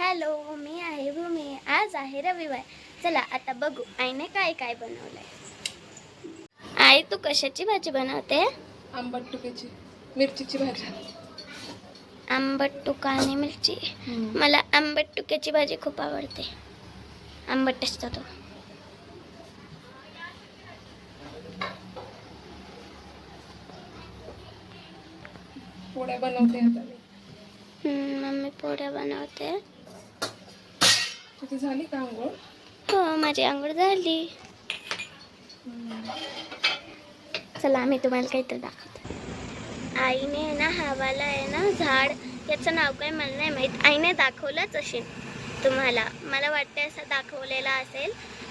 Hello मी आहे भूमी. आज आहे रविवार. चला आता बघू आईने काय काय बनवलंय. आई तू कशाची भाजी बनवते? आंबट टुक्याची मिरचीची भाजी. आंबट तुका आणि मिरची. मला आंबट तुक्याची भाजी खूप आवडते. आंबट असतो तो. पोळ्या बनवते मम्मी पोळ्या बनवते. तुझी झाली का आंघोळ? हो माझी आंघोळ झाली. चला आम्ही तुम्हाला काहीतरी दाखवतो. आईने ना हवाला आहे ना झाड याचं नाव काय मला नाही माहीत. आईने दाखवलंच असेल तुम्हाला. मला वाटतं असं दाखवलेला असेल.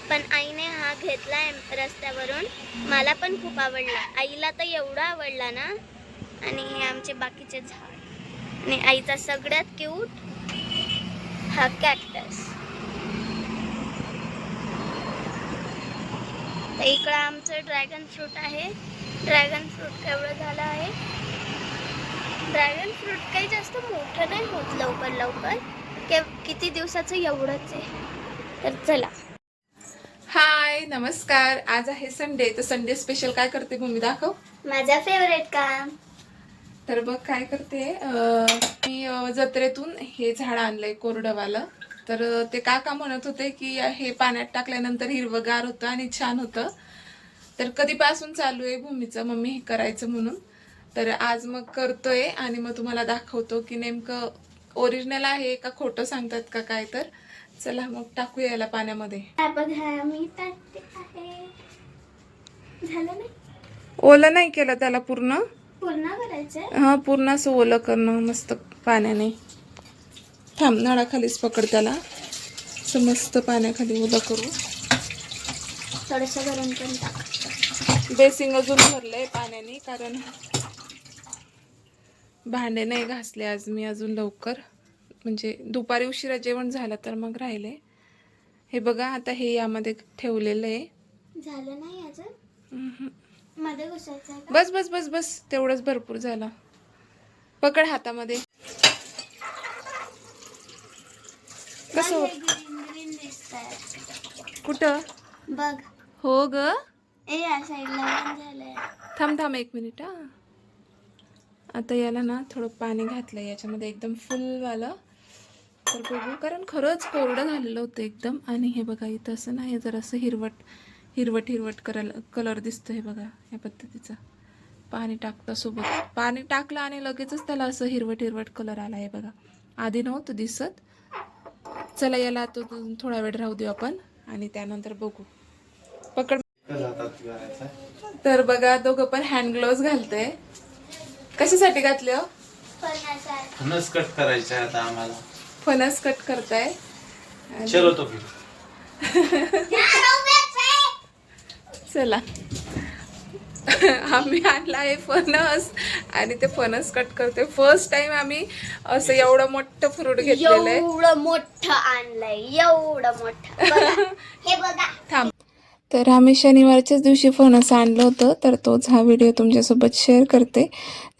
पण आईने हा घेतला आहे रस्त्यावरून. मला पण खूप आवडला. आईला तर एवढा आवडला ना. आणि हे आमचे बाकीचे झाड. आणि आईचा सगळ्यात क्यूट हा कॅक्टस तर इकडं आमचं ड्रॅगन फ्रूट आहे. ड्रॅगन फ्रूट केवढं झालं आहे? ड्रॅगन फ्रूट काही जास्त मोठं नाही होत लवकर लवकर. के किती दिवसाचं एवढंच आहे. तर चला. हाय नमस्कार. आज आहे संडे तर संडे स्पेशल काय करते भूमी दाखव. माझा फेवरेट काम. तर बघ काय करते? अं, मी अं, जत्रेतून हे झाड आणलंय कोरडवालं तर ते काका म्हणत होते की हे पाण्यात टाकल्यानंतर हिरवगार होतं आणि छान होतं. तर कधीपासून चालू आहे भूमीचं? मम्मी हे करायचं म्हणून. तर आज मग करतोय आणि मग तुम्हाला दाखवतो की नेमकं ओरिजिनल आहे का खोटं सांगतात का काय तर. चला मग टाकूया याला पाण्यामध्ये. ओलं नाही केलं त्याला पूर्ण? पूर्ण करायचं हा पूर्ण असं ओलं करणं मस्त पाण्याने. थांब नळाखालीच पकड त्याला मस्त पाण्याखाली ओलं करू. थोडंसं गरम पण टाक. बेसिंग अजून भरलंय पाण्याने कारण भांडे नाही घासले आज मी अजून लवकर. म्हणजे दुपारी उशिरा जेवण झालं तर मग राहिले. हे बघा आता हे यामध्ये ठेवलेलं आहे. झालं नाही अजून. मध्ये आहे बस बस बस बस. तेवढंच भरपूर झालं. पकड हातामध्ये. कसं? होत ग्रीन ग्रीन दिसतंय. कुठं? बघ. हो ग. ए या साईडला पण झालंय. थांब थांब एक मिनिट हा. आता याला ना थोडं पाणी घातलं याच्यामध्ये एकदम फुलवालं तर बघू कारण खरंच कोरडं झालेलं होतं एकदम. आणि हे बघा इथं असं नाही जरासं हिरवट हिरवट हिरवट करायला कलर दिसतो हे बघा या पद्धतीचा. पाणी टाकतं सोबत. पाणी टाकलं आणि लगेचच त्याला असं हिरवट हिरवट कलर आला आहे बघा. आधी नव्हतं दिसत. चला याला आता थोडा वेळ राहू देऊ आपण आणि त्यानंतर बघू. पकड. तर बघा दोघं पण हँड ग्लोव्ह घालतंय. कशासाठी घातले हो? फणस कट करायचा आता आम्हाला. फणस कट करताय. चलो तो फिर चला. आम्ही आणला आहे फणस आणि ते फणस कट करतोय. फर्स्ट टाइम आम्ही असं एवढं मोठं फ्रूट घेतलेलं आहे. एवढं मोठं आणलंय एवढं मोठं. हे थांब. तर आम्ही शनिवारच्याच दिवशी फणस आणलं होतं तर तोच हा व्हिडिओ तुमच्यासोबत शेअर करते.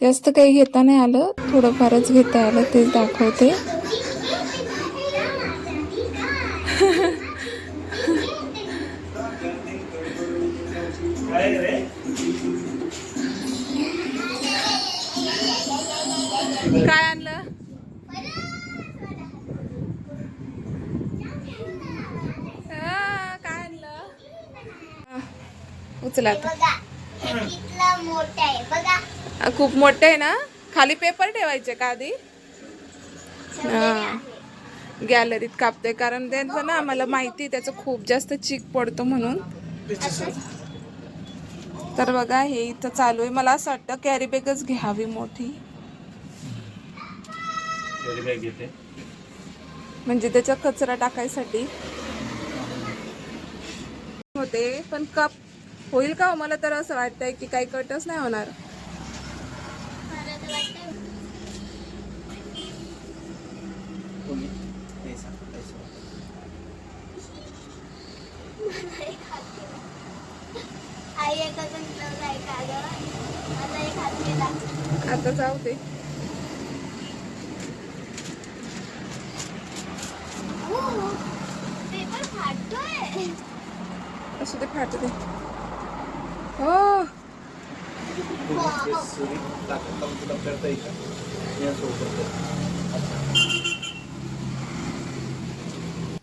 जास्त काही घेता नाही आलं थोडंफारच घेता आलं तेच दाखवते. काय आणलं? काय आणलं? उचला हे खूप मोठं आहे ना? खाली पेपर ठेवायचे का आधी? गॅलरीत कापते कारण त्यांचं ना आम्हाला माहिती आहे त्याचं खूप जास्त चीक पडतो म्हणून. तर बघा हे इथं चालू आहे. मला असं वाटतं कॅरी बॅगच घ्यावी मोठी. कॅरी बॅग घेते. म्हणजे त्याच्यात कचरा टाकायसाठी. होते पण कप होईल का हो? मला तर असं वाटतंय की काही कटच नाही होणार. मला तर वाटतं आई एका जण आहे का गं मला एक हात दिला आता जाऊ दे असू दे फाटू दे हो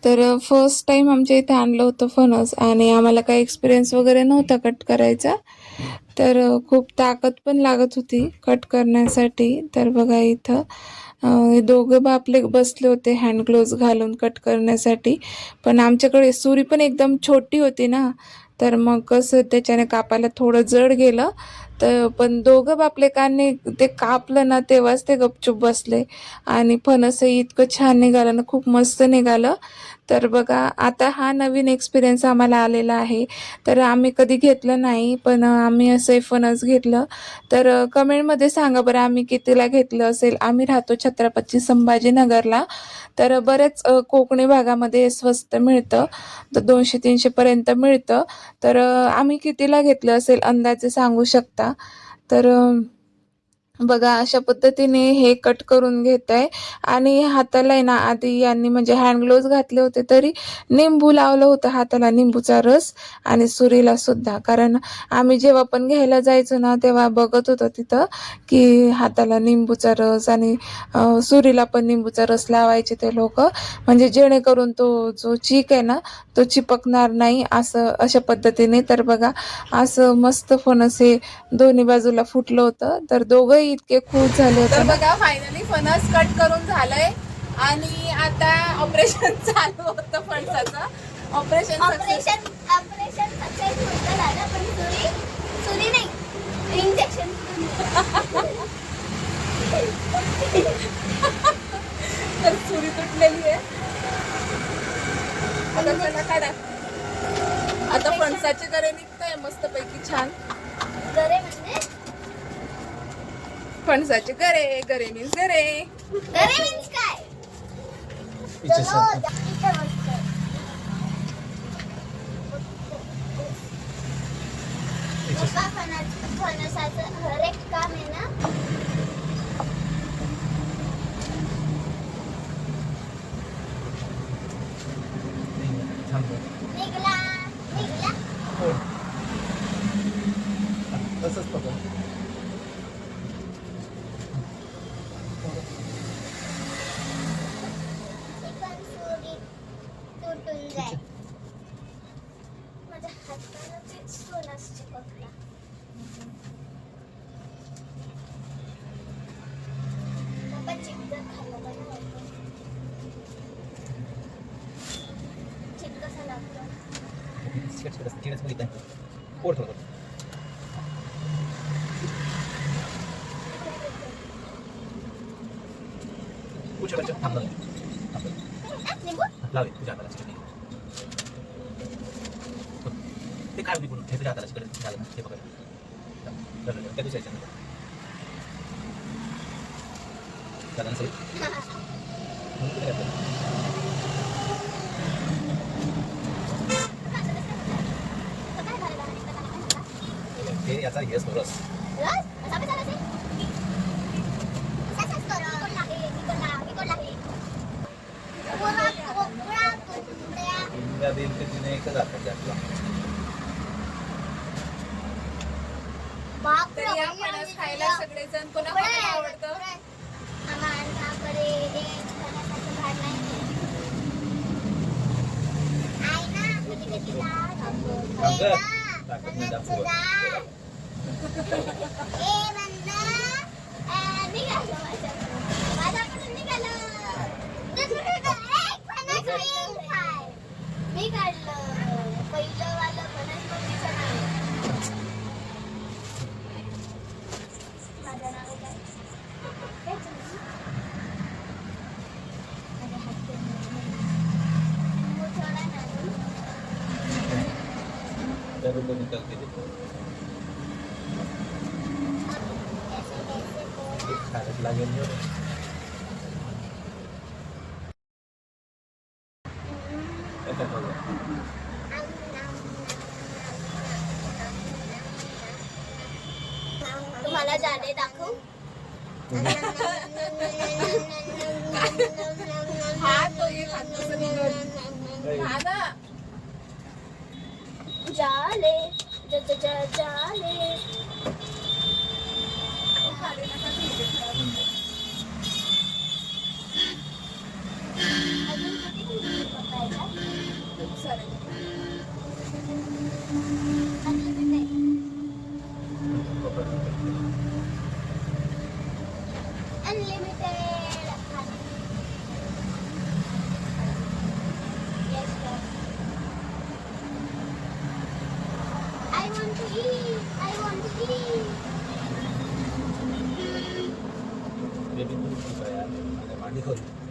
तर फर्स्ट टाईम आमच्या इथे आणलं होतं फणस आणि आम्हाला काही एक्सपिरियन्स वगैरे नव्हता कट करायचा. तर खूप ताकद पण लागत होती कट करण्यासाठी. तर बघा इथं दोघं बापले बसले होते हँड ग्लोव्ज घालून कट करण्यासाठी. पण आमच्याकडे सुरी पण एकदम छोटी होती ना. तर मग कसं त्याच्याने कापायला थोडं जड गेलं. तर पण दोघं बापलेकांनी ते कापलं ना तेव्हाच ते गपचूप बसले. आणि फणसही इतकं छान निघालं ना खूप मस्त निघालं. तर बघा आता हा नवीन एक्सपिरियन्स आम्हाला आलेला आहे. तर आम्ही कधी घेतलं नाही पण आम्ही असं फणस घेतलं. तर कमेंटमध्ये सांगा बरं आम्ही कितीला घेतलं असेल? आम्ही राहतो छत्रपती संभाजीनगरला. तर बरेच कोकणी भागामध्ये स्वस्त मिळतं. तर दोनशे तीनशेपर्यंत मिळतं. तर आम्ही कितीला घेतलं असेल? अंदाजे सांगू शकता? तर बघा अशा पद्धतीने हे कट करून घेत आहे आणि हाताला आहे ना आधी यांनी म्हणजे हँड ग्लोव्ज घातले होते तरी निंबू लावलं होतं हाताला निंबूचा रस आणि सुरीला सुद्धा. कारण आम्ही जेव्हा पण घ्यायला जायचो ना तेव्हा बघत होतो तिथं की हाताला निंबूचा रस आणि सुरीला पण निंबूचा रस लावायचे ते लोक. म्हणजे जेणेकरून तो जो चीक आहे ना तो चिपकणार नाही असं अशा पद्धतीने. तर बघा असं मस्त फणस हे दोन्ही बाजूला फुटलं होतं. तर दोघंही इतके खुश झाले होते बघा फायनली फणस कट करून झालंय. आणि आता ऑपरेशन चालू होतं फणसाचं. ऑपरेशन ऑपरेशन ऑपरेशन सक्सेस होतं झालं पण सुरी सुरी नाही. इंजेक्शन तर सुरी तुटलेली आहे. आता चला काढा. आता फणसाचे निघताय मस्त पैकी छान गरे म्हणजे फणसाचे गरे गरे मीन्स गरे. गरे मीन्स काय? फणसाचं हर एक काम आहे ना? निघला निघला. तसंच पकड चिकन सुरी तुटून जाईल माझ्या हाताला तेच सोनाच चिपकला पप्पा चिकन खाल्लं का नाही वाटतं? चिक कसा लागतो पोट थोडं कुछ बच्चा थांबला निघू लावे तुझ्या हाताला चिकन ते काढ निघून हे तुझ्या हाताला चिकन झालं ना ते पकड झालं त्या दुसऱ्या याच्यानं. झालं ना सही? म्हणून तुला घातलं. तर काय झालं आणि तर काय झालं? हे याचा हेस रस रस? असा कसा रस आहे? असाच असतो रस. तिखट लागेल, तिखट लाग- तिखट लागेल. पुरा कोकळा तुटल्या. इंडिया देईल ते तिने एकच हातात घातला तर या फणस खायला सगळेजण पुढे कोणाला आवडतं. आम्हालाकडे नाही. दाखवत. मी काढलं पहिलं वालं फणस पण दिसत नाही. माझं नाव काय? काहीच नाही. माझ्या हात मोठा ना तर तो निकलते ते. ऐसे कैसे बोला एक खायला लागेल ना. काय करतो? तुम्हाला जाडे दाखवू हा तो एक हात कसं निघल काय? हा ना जाले जा जा ज जाले બેબી દૂર નીકળ્યા અને માંડી ખોલી હતી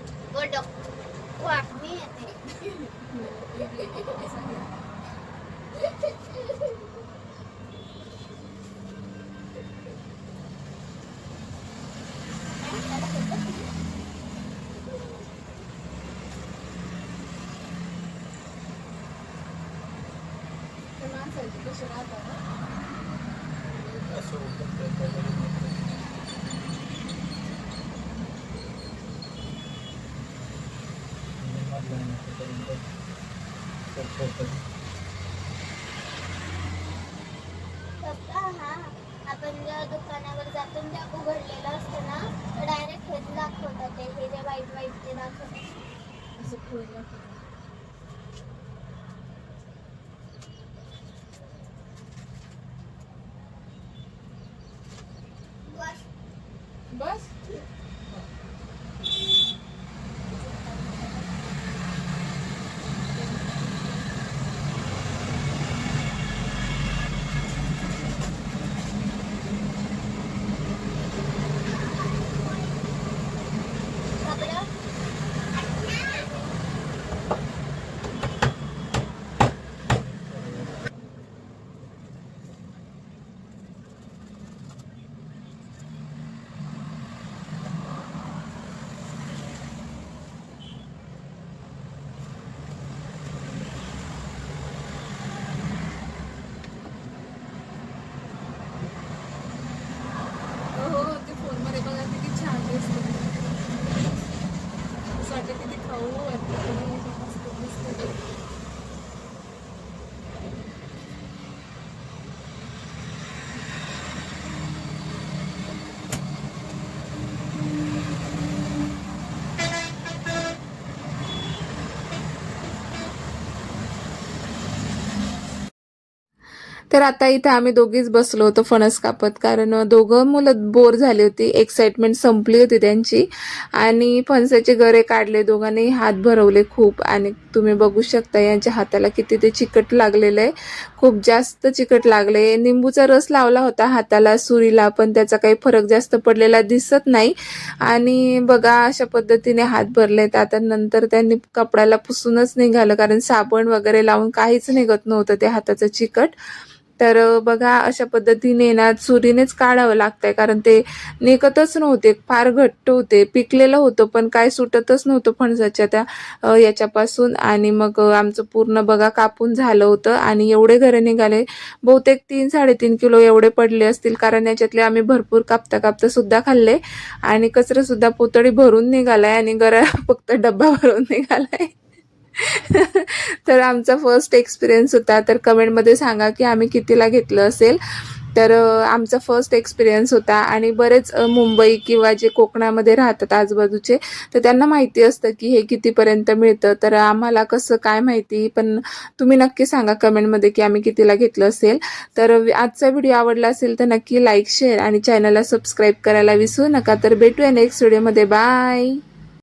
तर आता इथे आम्ही दोघीच बसलो होतो फणस कापत कारण दोघं मुलं बोर झाली होती. एक्साइटमेंट संपली होती त्यांची. आणि फणसाचे गरे काढले दोघांनी हात भरवले खूप. आणि तुम्ही बघू शकता यांच्या हाताला किती ते चिकट लागलेलं आहे. खूप जास्त चिकट लागले निंबूचा रस लावला होता हाताला सुरीला पण त्याचा काही फरक जास्त पडलेला दिसत नाही. आणि बघा अशा पद्धतीने हात भरलेत. आता नंतर त्यांनी कपड्याला पुसूनच निघालं कारण साबण वगैरे लावून काहीच निघत नव्हतं त्या हाताचं चिकट. तर बघा अशा पद्धतीने ना सुरीनेच काढावं लागतंय. कारण ते निघतच नव्हते. फार घट्ट होते. पिकलेलं होतं पण काय सुटतच नव्हतं फणसाच्या त्या याच्यापासून. आणि मग आमचं पूर्ण बघा कापून झालं होतं. आणि एवढे घरे निघाले. बहुतेक तीन साडेतीन किलो एवढे पडले असतील. कारण याच्यातले आम्ही भरपूर कापता कापता सुद्धा खाल्ले. आणि कचरा सुद्धा पोतळी भरून निघालाय. आणि गरा फक्त डब्बा भरून निघालाय. तर आमचा फर्स्ट एक्सपिरियन्स होता. तर कमेंटमध्ये सांगा की आम्ही कितीला घेतलं असेल? तर आमचा फर्स्ट एक्सपिरियन्स होता आणि बरेच मुंबई किंवा जे कोकणामध्ये राहतात आजूबाजूचे तर त्यांना माहिती असतं की हे कितीपर्यंत मिळतं. तर आम्हाला कसं काय माहिती? पण तुम्ही नक्की सांगा कमेंटमध्ये की आम्ही कितीला घेतलं असेल. तर आजचा व्हिडिओ आवडला असेल तर नक्की लाईक शेअर आणि चॅनलला सबस्क्राईब करायला विसरू नका. तर भेटूया नेक्स्ट व्हिडिओमध्ये बाय